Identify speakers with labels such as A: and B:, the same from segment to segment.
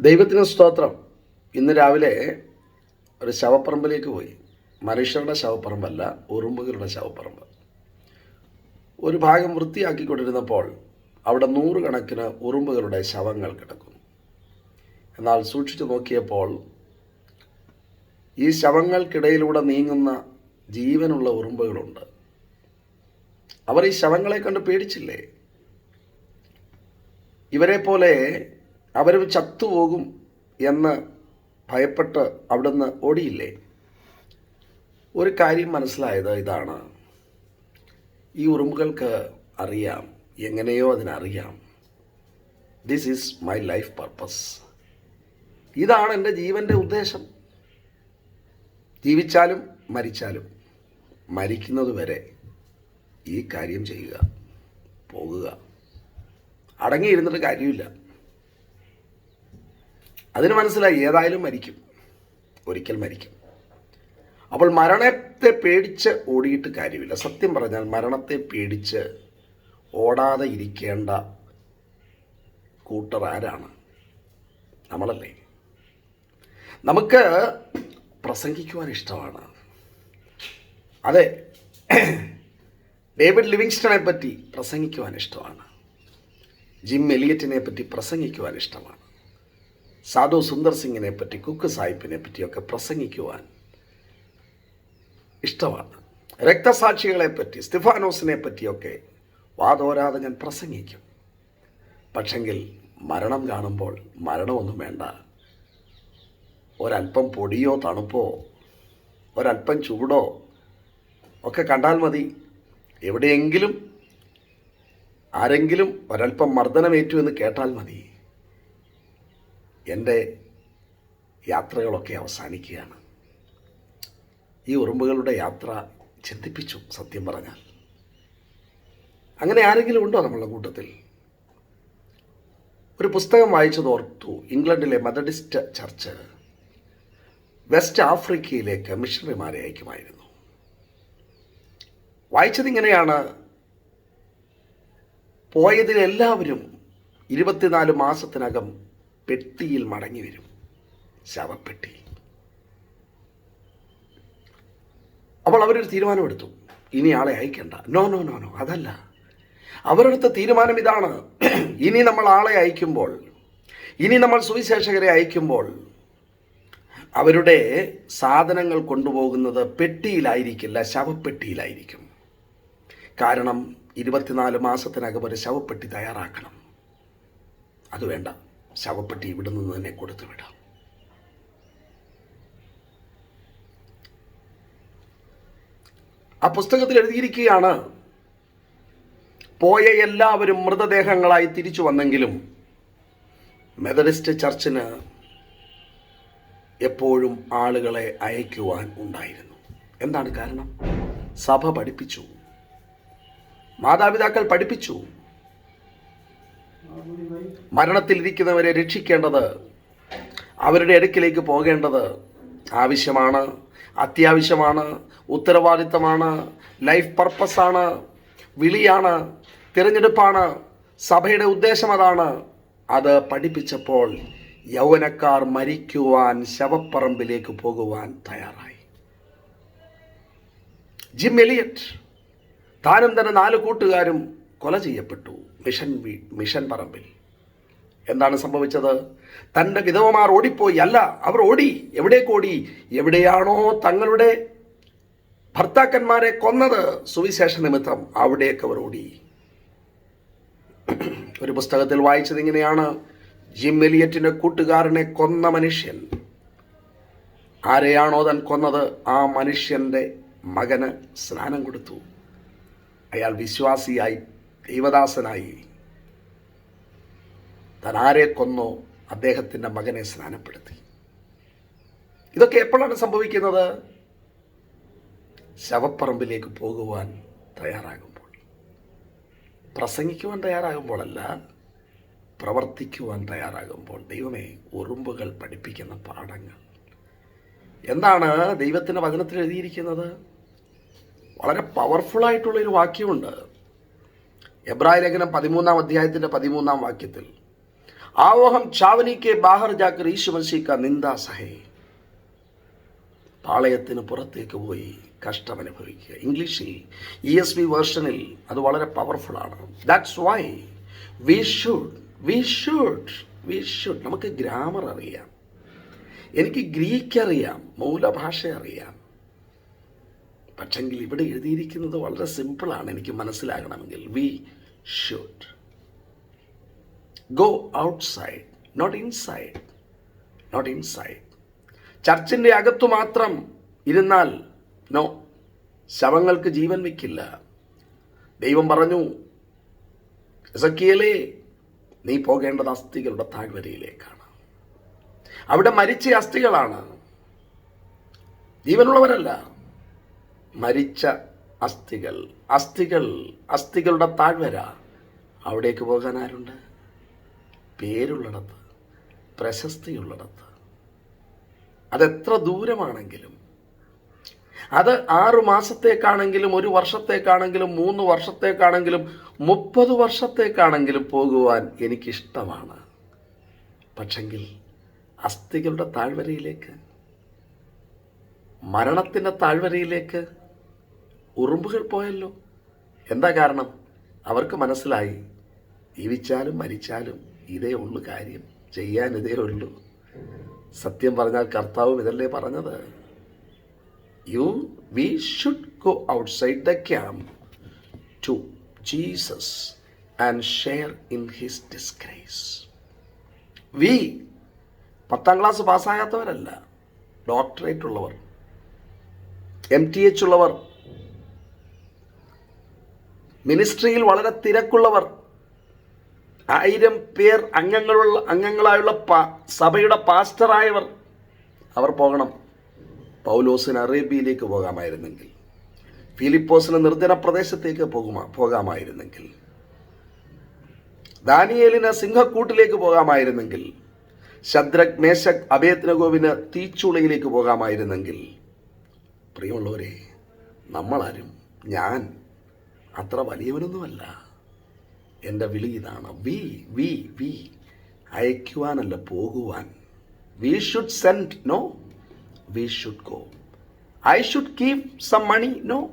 A: ദൈവത്തിന് സ്തോത്രം. ഇന്ന് രാവിലെ ഒരു ശവപ്പറമ്പിലേക്ക് പോയി. മനുഷ്യരുടെ ശവപ്പറമ്പല്ല ഉറുമ്പുകളുടെ ശവപ്പറമ്പ്. ഒരു ഭാഗം വൃത്തിയാക്കിക്കൊണ്ടിരുന്നപ്പോൾ അവിടെ നൂറുകണക്കിന് ഉറുമ്പുകളുടെ ശവങ്ങൾ കിടക്കുന്നു. എന്നാൽ സൂക്ഷിച്ചു നോക്കിയപ്പോൾ ഈ ശവങ്ങൾക്കിടയിലൂടെ നീങ്ങുന്ന ജീവനുള്ള ഉറുമ്പുകളുണ്ട്. അവർ ഈ ശവങ്ങളെ കണ്ട് പേടിച്ചില്ലേ? ഇവരെ പോലെ അവരും ചത്തുപോകും എന്ന് ഭയപ്പെട്ട് അവിടുന്ന് ഓടിയില്ലേ? ഒരു കാര്യം മനസ്സിലായത് ഇതാണ്. ഈ ഉറുമ്പുകൾക്ക് അറിയാം എങ്ങനെയോ അതിനറിയാം. This is my life purpose ഇതാണ് എന്റെ ജീവന്റെ ഉദ്ദേശം. ജീവിച്ചാലും മരിച്ചാലും മരിക്കുന്നതുവരെ ഈ കാര്യം ചെയ്യുക പോകുക. അടങ്ങിയിരുന്നിട്ട് കാര്യമില്ല. അതിന് മനസ്സിലായി ഏതായാലും മരിക്കും. ഒരിക്കൽ മരിക്കും. അപ്പോൾ മരണത്തെ പേടിച്ച് ഓടിയിട്ട് കാര്യമില്ല. സത്യം പറഞ്ഞാൽ മരണത്തെ പേടിച്ച് ഓടാതെ ഇരിക്കേണ്ട കൂട്ടർ ആരാണ്? നമ്മളല്ലേ. നമുക്ക് പ്രസംഗിക്കുവാൻ ഇഷ്ടമാണ്. അതെ. ഡേവിഡ് ലിവിങ്സ്റ്റണെ പറ്റി പ്രസംഗിക്കുവാൻ ഇഷ്ടമാണ്. ജിം എലിയറ്റിനെ പറ്റി പ്രസംഗിക്കുവാൻ ഇഷ്ടമാണ്. സാധു സുന്ദർ സിംഗിനെ പറ്റി കുക്ക് സാഹിബിനെ പറ്റിയൊക്കെ പ്രസംഗിക്കുവാൻ ഇഷ്ടമാണ്. രക്തസാക്ഷികളെ പറ്റി സ്റ്റിഫാനോസിനെ പറ്റിയൊക്കെ വാതോരാതെ ഞാൻ പ്രസംഗിക്കും. പക്ഷെങ്കിൽ മരണം കാണുമ്പോൾ മരണമൊന്നും വേണ്ട. ഒരല്പം പൊടിയോ തണുപ്പോ ഒരല്പം ചൂടോ ഒക്കെ കണ്ടാൽ മതി. എവിടെയെങ്കിലും ആരെങ്കിലും ഒരല്പം മർദ്ദനമേറ്റു എന്ന് കേട്ടാൽ മതി. എന്റെ യാത്രകളൊക്കെ അവസാനിക്കുകയാണ്. ഈ ഉറുമ്പുകളുടെ യാത്ര ചിന്തിപ്പിച്ചു സത്യം പറഞ്ഞാൽ. അങ്ങനെ ആരെങ്കിലും ഉണ്ടോ നമ്മളുടെ കൂട്ടത്തിൽ? ഒരു പുസ്തകം വായിച്ചത് ഓർത്തു ഇംഗ്ലണ്ടിലെ മെത്തഡിസ്റ്റ് ചർച്ച് വെസ്റ്റ് ആഫ്രിക്കയിലേക്ക് മിഷണറിമാരെ അയക്കുമായിരുന്നു. വായിച്ചതിങ്ങനെയാണ് പോയതിലെല്ലാവരും ഇരുപത്തിനാല് മാസത്തിനകം പെട്ടിയിൽ മടങ്ങി വരും. ശവപ്പെട്ടി. അപ്പോൾ അവരൊരു തീരുമാനമെടുത്തു. ഇനി ആളെ അയക്കണ്ട. നോ നോ നോ നോ അതല്ല. അവരെടുത്ത തീരുമാനം ഇതാണ്. ഇനി നമ്മൾ ആളെ അയക്കുമ്പോൾ ഇനി നമ്മൾ സുവിശേഷകരെ അയക്കുമ്പോൾ അവരുടെ സാധനങ്ങൾ കൊണ്ടുപോകുന്നത് പെട്ടിയിലായിരിക്കില്ല ശവപ്പെട്ടിയിലായിരിക്കും. കാരണം ഇരുപത്തിനാല് മാസത്തിനകം ഒരു ശവപ്പെട്ടി തയ്യാറാക്കണം. അത് വേണ്ട. ശവപ്പെട്ടി ഇവിടെ നിന്ന് തന്നെ കൊടുത്തു വിടാം. ആ പുസ്തകത്തിൽ എഴുതിയിരിക്കുകയാണ് പോയ എല്ലാവരും മൃതദേഹങ്ങളായി തിരിച്ചു വന്നെങ്കിലും മെത്തഡിസ്റ്റ് ചർച്ചിന് എപ്പോഴും ആളുകളെ അയക്കുവാൻ ഉണ്ടായിരുന്നു. എന്താണ് കാരണം? സഭ പഠിപ്പിച്ചു. മാതാപിതാക്കൾ പഠിപ്പിച്ചു. മരണത്തിലിരിക്കുന്നവരെ രക്ഷിക്കേണ്ടത് അവരുടെ അടുക്കിലേക്ക് പോകേണ്ടത് ആവശ്യമാണ് അത്യാവശ്യമാണ് ഉത്തരവാദിത്തമാണ് ലൈഫ് പർപ്പസാണ് വിളിയാണ് തിരഞ്ഞെടുപ്പാണ് സഭയുടെ ഉദ്ദേശം അതാണ്. അത് പഠിപ്പിച്ചപ്പോൾ യൗവനക്കാർ മരിക്കുവാൻ ശവപ്പറമ്പിലേക്ക് പോകുവാൻ തയ്യാറായി. ജിം എലിയറ്റ് താനും തന്നെ നാല് കൂട്ടുകാരും കൊല ചെയ്യപ്പെട്ടു. മിഷൻ മിഷൻ പറമ്പിൽ. എന്താണ് സംഭവിച്ചത്? തന്റെ വിധവമാർ ഓടിപ്പോയി. അല്ല അവർ ഓടി. എവിടേക്ക് ഓടി? എവിടെയാണോ തങ്ങളുടെ ഭർത്താക്കന്മാരെ കൊന്നത്. സുവിശേഷ നിമിത്തം അവിടേക്ക് അവർ ഓടി. ഒരു പുസ്തകത്തിൽ വായിച്ചത് ഇങ്ങനെയാണ്. ജിം കൂട്ടുകാരനെ കൊന്ന മനുഷ്യൻ. ആരെയാണോ താൻ കൊന്നത്? ആ മനുഷ്യന്റെ മകന് സ്നാനം കൊടുത്തു. അയാൾ വിശ്വാസിയായി ദൈവദാസനായി. താൻ ആരെ കൊന്നോ അദ്ദേഹത്തിന്റെ മകനെ സ്നാനപ്പെടുത്തി. ഇതൊക്കെ എപ്പോഴാണ് സംഭവിക്കുന്നത്? ശവപ്പറമ്പിലേക്ക് പോകുവാൻ തയ്യാറാകുമ്പോൾ. പ്രസംഗിക്കുവാൻ തയ്യാറാകുമ്പോഴല്ല പ്രവർത്തിക്കുവാൻ തയ്യാറാകുമ്പോൾ ദൈവമേ ഉറുമ്പുകൾ പഠിപ്പിക്കുന്ന പാഠങ്ങൾ. എന്താണ് ദൈവത്തിന്റെ വചനത്തിൽ എഴുതിയിരിക്കുന്നത്? വളരെ പവർഫുള്ളായിട്ടുള്ളൊരു വാക്യമുണ്ട്. എബ്രായ ലേഖനം പതിമൂന്നാം അധ്യായത്തിന്റെ പതിമൂന്നാം വാക്യത്തിൽ ആവോഹം ചാവനിക്ക് ബാഹർ ജാക്കർ ഈശുമസിക്ക നിന്ദാസഹേ പാളയത്തിന് പുറത്തേക്ക് പോയി കഷ്ടം അനുഭവിക്കുക. ഇംഗ്ലീഷിൽ ഇ എസ് വി വേർഷനിൽ അത് വളരെ പവർഫുള്ളാണ് that's why we should we should we should നമുക്ക് ഗ്രാമർ അറിയാം. എനിക്ക് ഗ്രീക്ക് അറിയാം മൂലഭാഷ അറിയാം. പക്ഷെങ്കിൽ ഇവിടെ എഴുതിയിരിക്കുന്നത് വളരെ സിമ്പിളാണ് എനിക്ക് മനസ്സിലാകണമെങ്കിൽ. We should go outside not inside not inside ചർച്ചിന്റെ അകത്തു മാത്രം ഇരുന്നാൽ നോ ശവങ്ങൾക്ക് ജീവൻ വയ്ക്കില്ല. ദൈവം പറഞ്ഞു എസക്കിയലേ നീ പോകേണ്ടത് അസ്ഥികളുടെ താഴ്വരയിലേക്കാണ്. അവിടെ മരിച്ച അസ്ഥികളാണ്. ജീവനുള്ളവരല്ല. മരിച്ച അസ്ഥികൾ. അസ്ഥികൾ അസ്ഥികളുടെ താഴ്വര. അവിടേക്ക് പോകാൻ ആരുണ്ട്? പേരുള്ളിടത്ത് പ്രശസ്തിയുള്ളിടത്ത്. അതെത്ര ദൂരമാണെങ്കിലും അത് ആറു മാസത്തേക്കാണെങ്കിലും ഒരു വർഷത്തേക്കാണെങ്കിലും മൂന്ന് വർഷത്തേക്കാണെങ്കിലും മുപ്പത് വർഷത്തേക്കാണെങ്കിലും പോകുവാൻ എനിക്കിഷ്ടമാണ്. പക്ഷെങ്കിൽ അസ്ഥികളുടെ താഴ്വരയിലേക്ക് മരണത്തിന്റെ താഴ്വരയിലേക്ക് ഉറുമ്പുകൾ പോയല്ലോ. എന്താ കാരണം? അവർക്ക് മനസ്സിലായി. ജീവിച്ചാലും മരിച്ചാലും ഇതേ ഉള്ളു കാര്യം. ചെയ്യാൻ ഇതേ ഉള്ളൂ. സത്യം പറഞ്ഞാൽ കർത്താവും ഇതല്ലേ പറഞ്ഞത്. You we should go outside the camp to Jesus and share in his disgrace we പത്താം ക്ലാസ് പാസ്സാകാത്തവരല്ല. ഡോക്ടറേറ്റ് ഉള്ളവർ. എം ടി എച്ച് ഉള്ളവർ. മിനിസ്ട്രിയിൽ വളരെ തിരക്കുള്ളവർ ആയിരം പേർ അംഗങ്ങളുള്ള അംഗങ്ങളായുള്ള സഭയുടെ പാസ്റ്ററായവർ അവർ പോകണം. പൗലോസിന് അറേബ്യയിലേക്ക് പോകാമായിരുന്നെങ്കിൽ ഫിലിപ്പോസിന് നിർജന പ്രദേശത്തേക്ക് പോകുമാ പോകാമായിരുന്നെങ്കിൽ ദാനിയേലിന് സിംഹക്കൂട്ടിലേക്ക് പോകാമായിരുന്നെങ്കിൽ ശദ്രക് മേശക് അഭയത്നഗോവിന് തീച്ചുളയിലേക്ക് പോകാമായിരുന്നെങ്കിൽ പ്രിയമുള്ളവരെ നമ്മളാരും ഞാൻ അത്ര വലിയവനൊന്നുമല്ല. എന്റെ വിളി ഇതാണ്. V V we. അയക്കുവാനല്ല പോകുവാൻ. We should send no. We should go. I should keep some money no.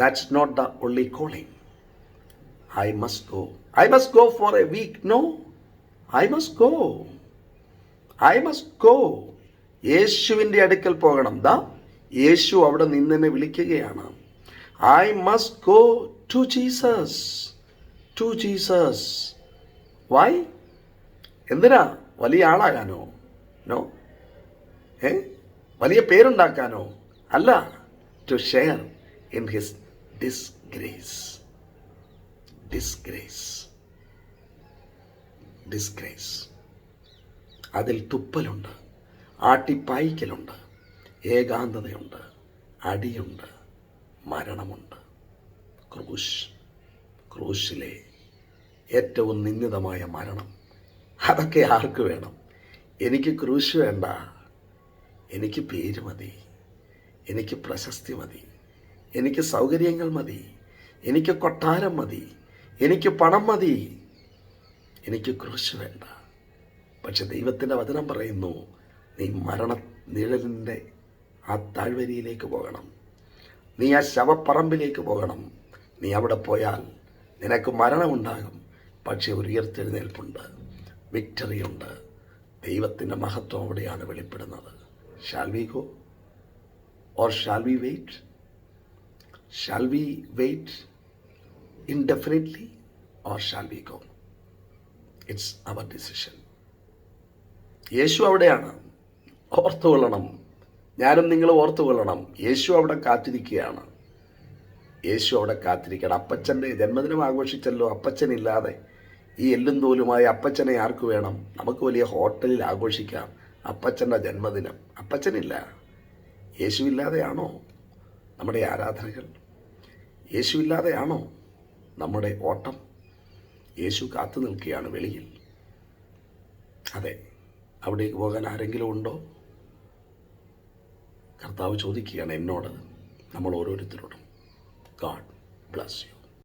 A: That's not the only calling. I must go. I must go for a week no. I must go. I must go. യേശുവിന്റെ അടുക്കൽ പോകണം. ദാ യേശു അവിടെ നിന്നെ വിളിക്കുകയാണ്. I must go to Jesus to Jesus why എന്തിനാ? വലിയ ആളാകാനോ? നോ ഏ? വലിയ പേരുണ്ടാക്കാനോ? അല്ല. To share in his disgrace disgrace disgrace അതിൽ തുപ്പലുണ്ട്. ആട്ടിപ്പായിക്കലുണ്ട്. ഏകാന്തതയുണ്ട്. അടിയുണ്ട്. മരണമുണ്ട്. ക്രൂശ് ക്രൂശിലെ ഏറ്റവും നിന്ദിതമായ മരണം. അതൊക്കെ ആർക്ക് വേണം? എനിക്ക് ക്രൂശ് വേണ്ട. എനിക്ക് പേര് മതി. എനിക്ക് പ്രശസ്തി മതി. എനിക്ക് സൗകര്യങ്ങൾ മതി. എനിക്ക് കൊട്ടാരം മതി. എനിക്ക് പണം മതി. എനിക്ക് ക്രൂശ് വേണ്ട. പക്ഷെ ദൈവത്തിന്റെ വചനം പറയുന്നു നീ മരണ നിഴലിന്റെ ആ താഴ്വരയിലേക്ക് പോകണം. നീ ആ ശവപ്പറമ്പിലേക്ക് പോകണം. നീ അവിടെ പോയാൽ നിനക്ക് മരണമുണ്ടാകും. പക്ഷെ ഒരു ഉയർത്തെഴുന്നേൽപ്പുണ്ട്. വിക്ടറിയുണ്ട്. ദൈവത്തിന്റെ മഹത്വം അവിടെയാണ് വെളിപ്പെടുന്നത്. Shall we go or shall we wait shall we wait indefinitely or shall we go it's our decision Yeshu അവിടെയാണ്. ഓർത്തുകൊള്ളണം. ഞാനും നിങ്ങൾ ഓർത്തുകൊള്ളണം. യേശു അവിടെ കാത്തിരിക്കുകയാണ്. യേശു അവിടെ കാത്തിരിക്കണം. അപ്പച്ചന്റെ ജന്മദിനം ആഘോഷിച്ചല്ലോ. അപ്പച്ചനില്ലാതെ ഈ എല്ലും തോലുമായി അപ്പച്ചനെ ആർക്ക് വേണം? നമുക്ക് വലിയ ഹോട്ടലിൽ ആഘോഷിക്കാം. അപ്പച്ചന്റെ ജന്മദിനം. അപ്പച്ചനില്ല. യേശുവില്ലാതെയാണോ നമ്മുടെ ആരാധനകൾ? യേശുവില്ലാതെയാണോ നമ്മുടെ ഓട്ടം? യേശു കാത്തു നിൽക്കുകയാണ് വെളിയിൽ. അതെ അവിടേക്ക് പോകാൻ ആരെങ്കിലും ഉണ്ടോ? കർത്താവ് ചോദിക്കുകയാണ് എന്നോട്. നമ്മൾ ഓരോരുത്തരോടും ഗാഡ് ബ്ലസ് യു.